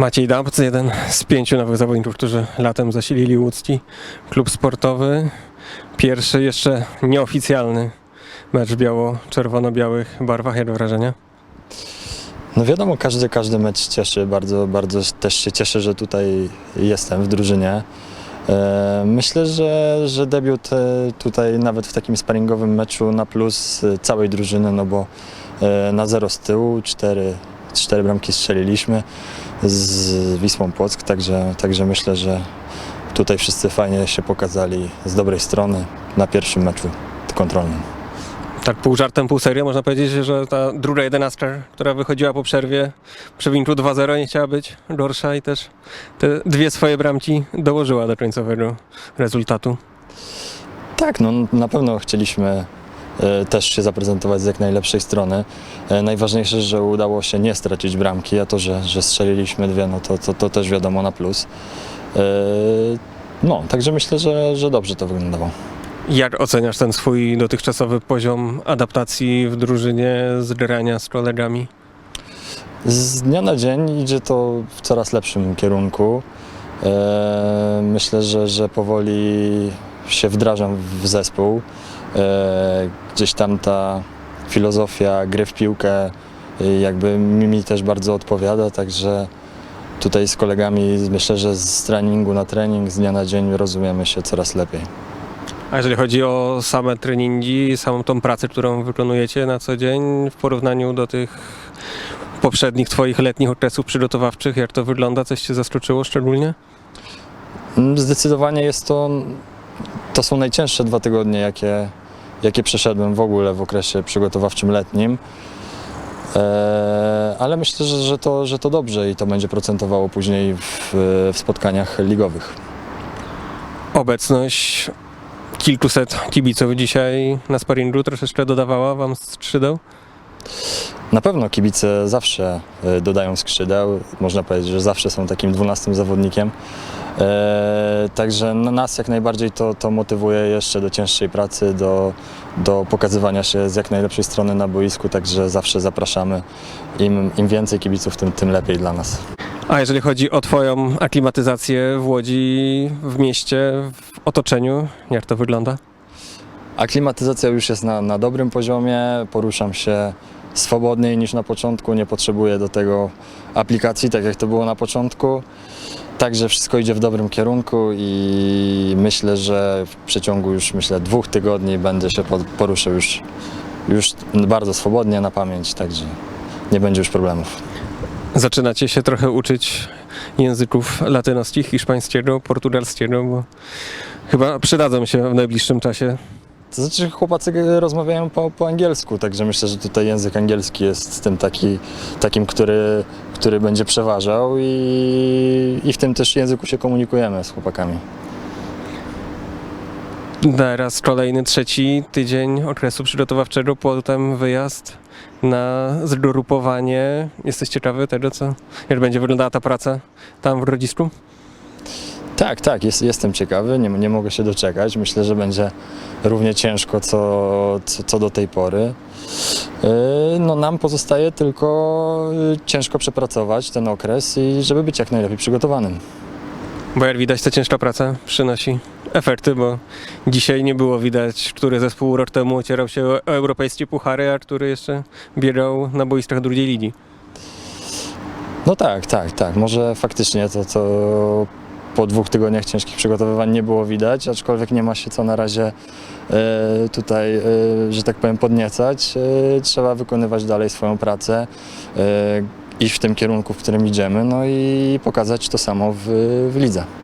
Maciej Dabc, jeden z pięciu nowych zawodników, którzy latem zasilili łódzki klub sportowy. Pierwszy, jeszcze nieoficjalny mecz biało-czerwono-białych barwach. Jak wrażenia? No wiadomo, każdy, każdy mecz cieszy, bardzo, bardzo też się cieszę, że tutaj jestem w drużynie. E, Myślę, że, że debiut e, tutaj nawet w takim sparingowym meczu na plus całej drużyny, no bo e, na zero z tyłu, cztery, cztery bramki strzeliliśmy z Wisłą Płock, także, także myślę, że tutaj wszyscy fajnie się pokazali z dobrej strony na pierwszym meczu kontrolnym. Tak pół żartem, pół serio można powiedzieć, że ta druga jedenastka, która wychodziła po przerwie przy wyniku 2-0 nie chciała być gorsza i też te dwie swoje bramki dołożyła do końcowego rezultatu. Tak, no na pewno chcieliśmy też się zaprezentować z jak najlepszej strony. E, Najważniejsze, że udało się nie stracić bramki, a to, że, że strzeliliśmy dwie, no to, to, to też wiadomo na plus. E, No, także myślę, że, że dobrze to wyglądało. Jak oceniasz ten swój dotychczasowy poziom adaptacji w drużynie, z grania z kolegami? Z dnia na dzień idzie to w coraz lepszym kierunku. E, Myślę, że, że powoli się wdrażam w zespół. E, Gdzieś tam ta filozofia gry w piłkę e, jakby mi, też bardzo odpowiada, także tutaj z kolegami myślę, że z treningu na trening, z dnia na dzień rozumiemy się coraz lepiej. A jeżeli chodzi o same treningi, samą tą pracę, którą wykonujecie na co dzień w porównaniu do tych poprzednich Twoich letnich okresów przygotowawczych, jak to wygląda? Coś Cię zaskoczyło szczególnie? Mm, Zdecydowanie jest to, to są najcięższe dwa tygodnie, jakie, jakie przeszedłem w ogóle w okresie przygotowawczym letnim. E, ale myślę, że, że, to, że to dobrze i to będzie procentowało później w, w spotkaniach ligowych. Obecność kilkuset kibiców dzisiaj na sparingu troszeczkę dodawała Wam skrzydeł? Na pewno kibice zawsze e, dodają skrzydeł, można powiedzieć, że zawsze są takim dwunastym zawodnikiem. E, także nas jak najbardziej to, to motywuje jeszcze do cięższej pracy, do, do pokazywania się z jak najlepszej strony na boisku, także zawsze zapraszamy. Im, im więcej kibiców, tym, tym lepiej dla nas. A jeżeli chodzi o Twoją aklimatyzację w Łodzi, w mieście, w otoczeniu, jak to wygląda? Aklimatyzacja już jest na, na dobrym poziomie, poruszam się swobodniej niż na początku, nie potrzebuję do tego aplikacji, tak jak to było na początku. Także wszystko idzie w dobrym kierunku i myślę, że w przeciągu już myślę dwóch tygodni będę się poruszał już, już bardzo swobodnie na pamięć, także nie będzie już problemów. Zaczynacie się trochę uczyć języków latynoskich, hiszpańskiego, portugalskiego, bo chyba przydadzą się w najbliższym czasie. To znaczy chłopacy rozmawiają po, po angielsku, także myślę, że tutaj język angielski jest tym taki, takim, który, który będzie przeważał i, i w tym też języku się komunikujemy z chłopakami. Teraz kolejny, trzeci tydzień okresu przygotowawczego, potem wyjazd na zgrupowanie. Jesteś ciekawy tego, co, jak będzie wyglądała ta praca tam w Grodzisku? Tak, tak, jest, jestem ciekawy, nie, nie mogę się doczekać. Myślę, że będzie równie ciężko co, co, co do tej pory. Yy, No, nam pozostaje tylko yy, ciężko przepracować ten okres i żeby być jak najlepiej przygotowanym. Bo jak widać, ta ciężka praca przynosi efekty, bo dzisiaj nie było widać, który zespół rok temu ocierał się o europejskie puchary, a który jeszcze biegał na boiskach drugiej ligi. No tak, tak, tak. Może faktycznie to, co po dwóch tygodniach ciężkich przygotowywań nie było widać, aczkolwiek nie ma się co na razie e, tutaj, e, że tak powiem, podniecać. E, Trzeba wykonywać dalej swoją pracę, iść w tym kierunku, w którym idziemy, no i pokazać to samo w, w lidze.